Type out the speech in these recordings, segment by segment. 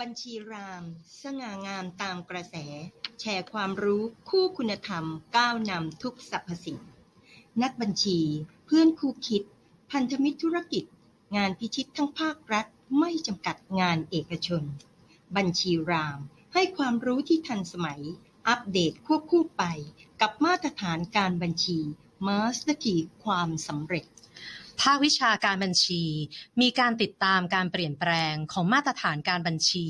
บัญชีราม สง่างามตามกระแส แชร์ความรู้คู่คุณธรรม ก้าวนำทุกสรรพสิ่ง นักบัญชี เพื่อนคู่คิด พันธมิตรธุรกิจ งานพิชิตทั้งภาครัฐ ไม่จำกัดงานเอกชน บัญชีราม ให้ความรู้ที่ทันสมัย อัปเดตควบคู่ไป กับมาตรฐานการบัญชีมาสเตอร์คีความสำเร็จ ภาควิชาการบัญชี มีการติดตามการเปลี่ยนแปลงของมาตรฐานการบัญชี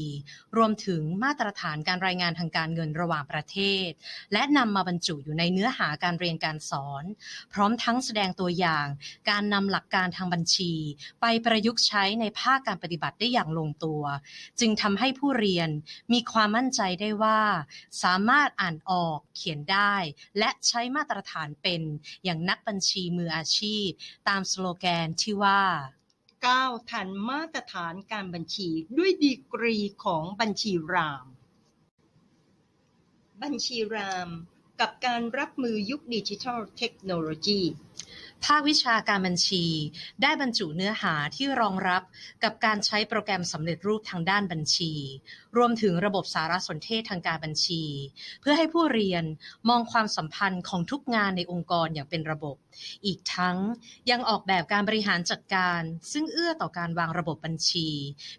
รวมถึงมาตรฐานการรายงานทางการเงินระหว่างประเทศ และนำมาบรรจุอยู่ในเนื้อหาการเรียนการสอน พร้อมทั้งแสดงตัวอย่าง การนำหลักการทางบัญชี ไปประยุกต์ใช้ในภาคการปฏิบัติได้อย่างลงตัว จึงทำให้ผู้เรียนมีความมั่นใจได้ว่า สามารถอ่านออกเขียนได้ และใช้มาตรฐานเป็นอย่างนักบัญชีมืออาชีพ ตามสโลแกนที่ว่าก้าวทันมาตรฐานการบัญชีด้วยดีกรีของบัญชีราม บัญชีรามกับการรับมือยุคดิจิทัลเทคโนโลยี ภาควิชาการบัญชี ได้บรรจุเนื้อหาที่รองรับกับการใช้โปรแกรมสำเร็จรูปทางด้านบัญชี รวมถึงระบบสารสนเทศทางการบัญชี เพื่อให้ผู้เรียนมองความสัมพันธ์ของทุกงานในองค์กรอย่างเป็นระบบ อีกทั้งยังออกแบบการบริหารจัดการ ซึ่งเอื้อต่อการวางระบบบัญชี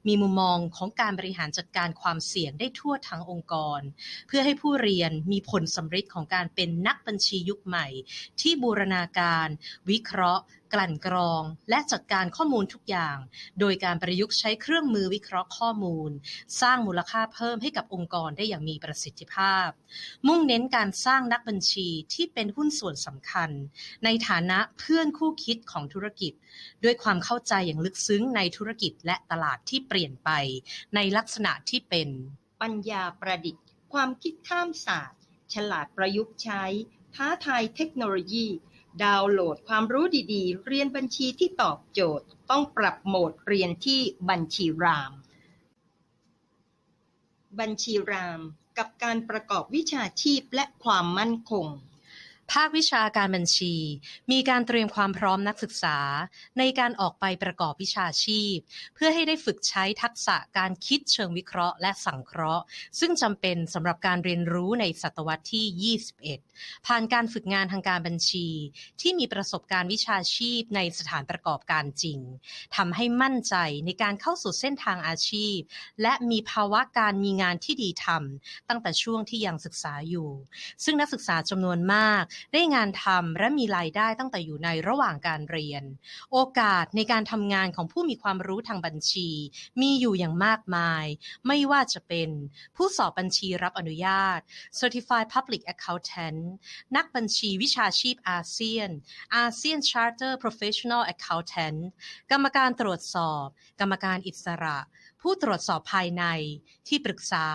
มีมุมมองของการบริหารจัดการความเสี่ยงได้ทั่วทั้งองค์กร เพื่อให้ผู้เรียนมีผลสำฤทธิ์ของการเป็นนักบัญชียุคใหม่ ที่บูรณาการวิเคราะห์ กลั่นกรอง และจัดการข้อมูลทุกอย่าง โดยการประยุกต์ใช้เครื่องมือวิเคราะห์ข้อมูล สร้างมูลค่าเพิ่มให้กับองค์กรได้อย่างมีประสิทธิภาพ มุ่งเน้นการสร้างนักบัญชีที่เป็นหุ้นส่วนสำคัญ ในฐานะเพื่อนคู่คิดของธุรกิจ ด้วยความเข้าใจอย่างลึกซึ้งในธุรกิจและตลาดที่เปลี่ยนไป ในลักษณะที่เป็น ปัญญาประดิษฐ์ ความคิดข้ามศาสตร์ ฉลาดประยุกต์ใช้ท้าทายเทคโนโลยี ดาวน์โหลดความรู้ดีๆ เรียนบัญชีที่ตอบโจทย์ ต้องปรับโหมดเรียนที่บัญชีราม บัญชีรามกับการประกอบวิชาชีพและความมั่นคง ภาควิชาการบัญชี มีการเตรียมความพร้อมนักศึกษา ในการออกไปประกอบวิชาชีพ เพื่อให้ได้ฝึกใช้ทักษะการคิดเชิงวิเคราะห์และสังเคราะห์ ซึ่งจำเป็นสำหรับการเรียนรู้ในศตวรรษที่ 21 ผ่านการฝึกงานทางการบัญชี ที่มีประสบการณ์วิชาชีพในสถานประกอบการจริงทำให้มั่นใจในการเข้าสู่เส้นทางอาชีพ และมีภาวะการมีงานที่ดีทำตั้งแต่ช่วงที่ยังศึกษาอยู่ ซึ่งนักศึกษาจำนวนมากได้งานทำและมีรายได้ตั้งแต่อยู่ในระหว่างการเรียน โอกาสในการทำงานของผู้มีความรู้ทางบัญชี มีอยู่อย่างมากมาย ไม่ว่าจะเป็น ผู้สอบบัญชีรับอนุญาต Certified Public Accountant นักบัญชีวิชาชีพอาเซียน ASEAN Charter Professional Accountant กรรมการตรวจสอบ กรรมการอิสระ ผู้ตรวจสอบภายในที่ปรึกษา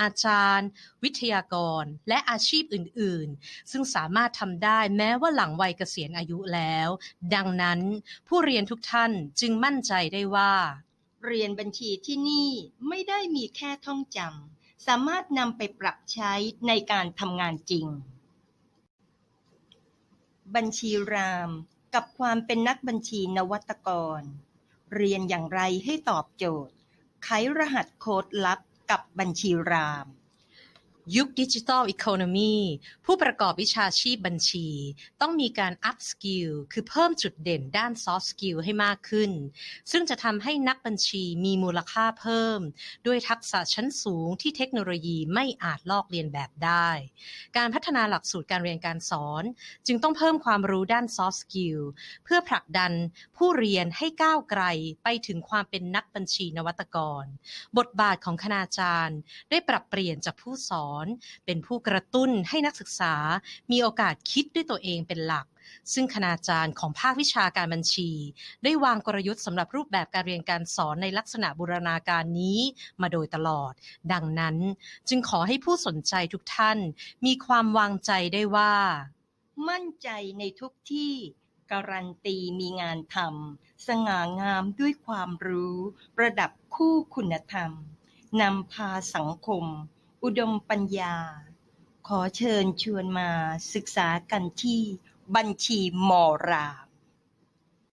อาจารย์ วิทยากร และอาชีพอื่น ๆ ซึ่งสามารถทำได้แม้ว่าหลังวัยเกษียณอายุแล้ว ดังนั้นผู้เรียนทุกท่านจึงมั่นใจได้ว่า เรียนบัญชีที่นี่ไม่ได้มีแค่ท่องจำสามารถนำไปปรับใช้ในการทำงานจริง บัญชีรามกับความเป็นนักบัญชีนวัตกร เรียนอย่างไรให้ตอบโจทย์ ไขรหัสโค้ดลับกับบัญชีราม ยุคดิจิทัลอีโคโนมีผู้ประกอบวิชาชีพบัญชี ต้องมีการอัพสกิลคือเพิ่มจุดเด่นด้านซอฟต์สกิลให้มากขึ้น ซึ่งจะทำให้นักบัญชีมีมูลค่าเพิ่ม ด้วยทักษะชั้นสูงที่เทคโนโลยีไม่อาจลอกเลียนแบบได้ การพัฒนาหลักสูตรการเรียนการสอน จึงต้องเพิ่มความรู้ด้านซอฟต์สกิลเพื่อผลักดันผู้เรียนให้ก้าวไกลไปถึงความเป็นนักบัญชีนวัตกร บทบาทของคณาจารย์ ได้ปรับเปลี่ยนจากผู้สอนเป็นผู้กระตุ้นให้นักศึกษา มีโอกาสคิดด้วยตัวเองเป็นหลัก ซึ่งคณาจารย์ของภาควิชาการบัญชี ได้วางกลยุทธ์สำหรับรูปแบบการเรียนการสอนในลักษณะบูรณาการนี้มาโดยตลอด ดังนั้นจึงขอให้ผู้สนใจทุกท่าน มีความวางใจได้ว่า มั่นใจในทุกที่การันตีมีงานทำสง่างามด้วยความรู้ ประดับคู่คุณธรรมนำพาสังคม อุดมปัญญา ขอเชิญชวนมาศึกษากันที่บัญชีมอรา